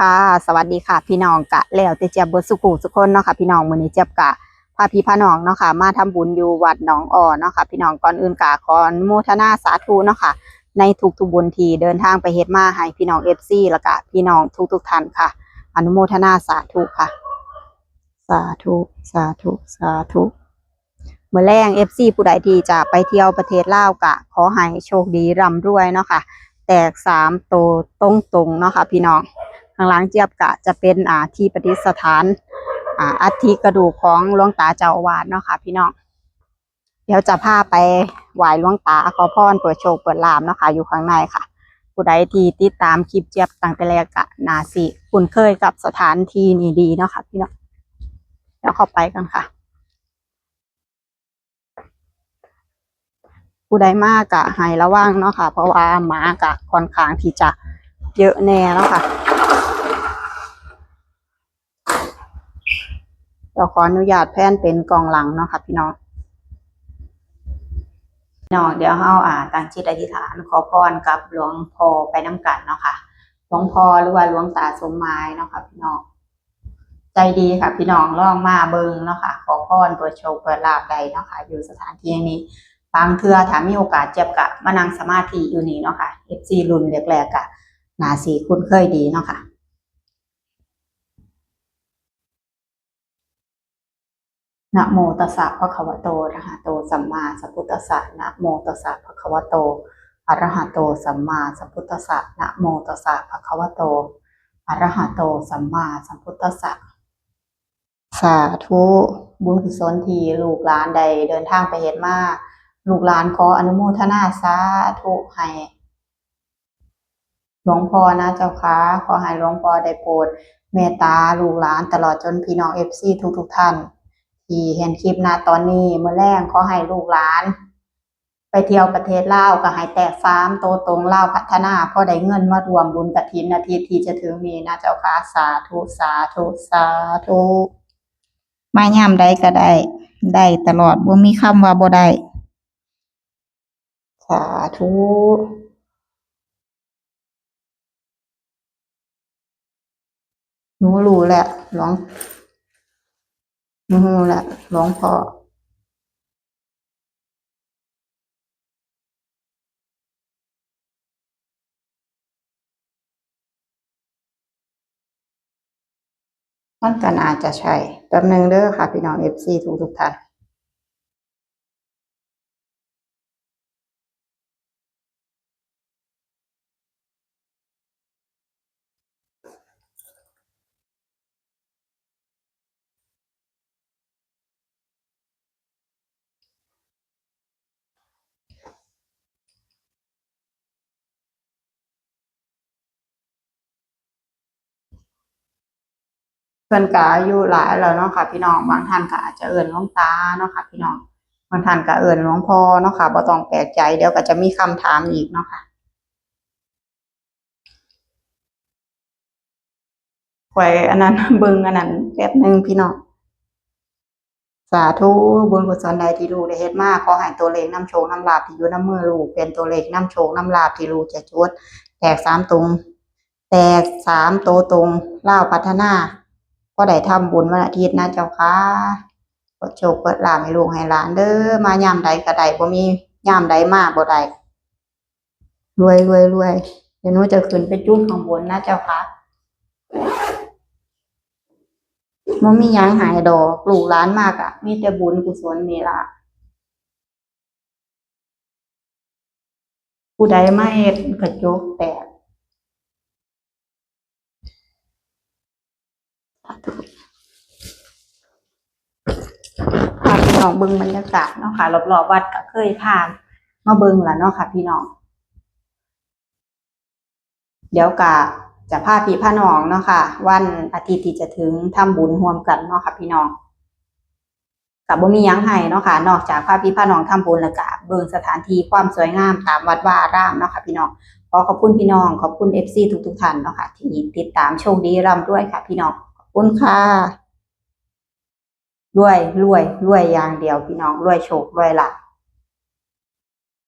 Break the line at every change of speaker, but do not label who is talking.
ค่ะ สวัสดีค่ะ พี่น้องกะแล้วแต่เจียบเบดสุขุสุคนเนาะค่ะ พี่น้องมือนี้เจี๊ยบกะพาพี่พาน้องเนาะค่ะ มาทำบุญอยู่วัดหนองอ่อเนาะค่ะ พี่น้องก่อนอื่นกะขอนโมทนาสาธุเนาะค่ะ ในทุกๆบุญทีเดินทางไปเฮ็ดมาให้พี่น้อง FC แล้วก็พี่น้องทุกๆท่านค่ะ อนุโมทนาสาธุค่ะ สาธุสาธุสาธุเมื่อแรง FC ผู้ใดที่จะไปเที่ยวประเทศลาวกะ ขอให้โชคดีร่ำรวยเนาะค่ะ แตกสามโตตรงตรงเนาะค่ะ พี่น้อง ข้างหลังเจี๊ยบกะจะเป็นอ่าที่ประดิษฐานอ่าอัฐิกระดูกของหลวงตาเจ้าอาวาสเนาะค่ะ พี่น้องเดี๋ยวจะพาไปไหว้หลวงตาขอพรเปิดโชคเปิดลามเนาะค่ะอยู่ข้างในค่ะ ผู้ใดที่ติดตามคลิปเจี๊ยบตั้งแต่แรกกะนาสิคุ้นเคยกับสถานที่นี้ดีเนาะค่ะพี่น้องเดี๋ยวเข้าไปกันค่ะผู้ใดมากกะให้ระวังเนาะค่ะ เพราะว่าหมากะค่อนข้างที่จะเยอะแน่แล้วค่ะ เราขออนุญาตแพนเป็นกองหลังเนาะค่ะพี่น้องพี่น้องเดี๋ยวเฮาอ่าตั้งจิตอธิษฐานขอพรกับหลวงพ่อไปน้ำกันเนาะค่ะหลวงพ่อหรือว่าหลวงตาสมหมายเนาะค่ะพี่น้องใจดีค่ะ พี่น้องล่องมาเบิงเนาะค่ะขอพรเปิดโชคเปิดลาภใดเนาะค่ะอยู่สถานที่นี้บางเทื่อถ้ามีโอกาสเจ็บกะมานั่งสมาธิอยู่นี่เนาะค่ะ FC รุ่นแรกๆกะนาสีคุ้นเคยดีเนาะค่ะ นะโมตัสสะภะคะวะโตอะระหะโตสัมมาสัมพุทธัสสะนะโมตัสสะภะคะวะโตอะระหะโตสัมมาสัมพุทธัสสะนะโมตัสสะภะคะวะโตอะระหะโตสัมมาสัมพุทธัสสะสาธุบุญกุศลที่ลูกหลานใดเดินทางไปเฮ็ดมาลูกหลานขออนุโมทนาสาธุให้หลวงพ่อนะเจ้าค่ะขอให้หลวงพ่อได้โปรดเมตตาลูกหลานตลอดจนพี่น้อง FC ทุกๆท่าน ที่เห็นคลิปนะตอนนี้เมื่อแรกขอให้ลูกหลาน ไปเที่ยวประเทศลาวก็ให้แตกฟาร์มโตตรงลาวพัฒนาพอได้เงินมารวมบุญกฐินอาทิตย์ที่จะถึงนี้นะเจ้าค่ะสาธุสาธุสาธุมายามใดก็ได้ได้ตลอดบ่มีคำว่าบ่ได้สาธุหนูรู้แหละหลวง นูแหละหลวงพ่อมันก็น่าจะใช่แป๊บหนึงเด้อค่ะ พี่น้องเอฟซีทุกทุกท่าน เพิ่นก็อายุหลายแล้วเนาะค่ะ พี่น้องบางท่านก็อาจจะเอิ้นหลวงตาเนาะค่ะ พี่น้องบางท่านก็เอิ้นหลวงพ่อเนาะค่ะบ่ต้องแปลกใจเดี๋ยวก็จะมีคำถามอีกเนาะค่ะไว้อันนั้นเบิ่งอันนั้นแป๊บหนึ่งพี่น้องสาธุบุญกุศลใดที่ลูกได้เฮ็ดมาขอให้ตัวเลขน้ำโชคนำลาภที่อยู่น้ำมือลูกเป็นตัวเลขน้ำโชคนำลาภที่ลูกจะจดแตกสามตรง แตกสามโตตรงเล่าพัฒนา ก็ได้ทำบุญวันอาทิตย์นะเจ้าค่ะเปิดโชคเปิดลาให้ลูกให้หลานเด้อมายามใดก็ได้บ่มียามใดมาบ่ได้รวยรวยรวยเดี๋ยวหนูจะขึ้นไปจุ้มข้างบนนะเจ้าค่ะมันมียังหายดอกลูกหลานมากอะมีแต่บุญกุศลนี่ละผู้ใดไม่เฮ็ดกระจกแตกสาธุพาพี่ น้องเบิ่งบรรยากาศเนาะค่ะรอบๆวัดก็เคยผ่าน มาเบิ่งแล้วเนาะค่ะ พี่น้องเดี๋ยวกะจะพาพี่พาน้องเนาะค่ะ วันอาทิตย์ที่จะถึงทำบุญร่วมกันเนาะค่ะ พี่น้องกับบ่มียังให้เนาะค่ะ นอกจากพาพี่พาน้องทำบุญแล้วก็เบิ่งสถานที่ความสวยงามตามวัดว่าอารามเนาะค่ะ พี่น้องขอขอบคุณพี่น้องขอบคุณ FC ทุกๆท่านเนาะค่ะที่ติดตามโชคดีร่ำรวยค่ะ พี่น้องขอบคุณค่ะ รวยรวยรวยอย่างเดียวพี่น้องรวยโชครวยหลัก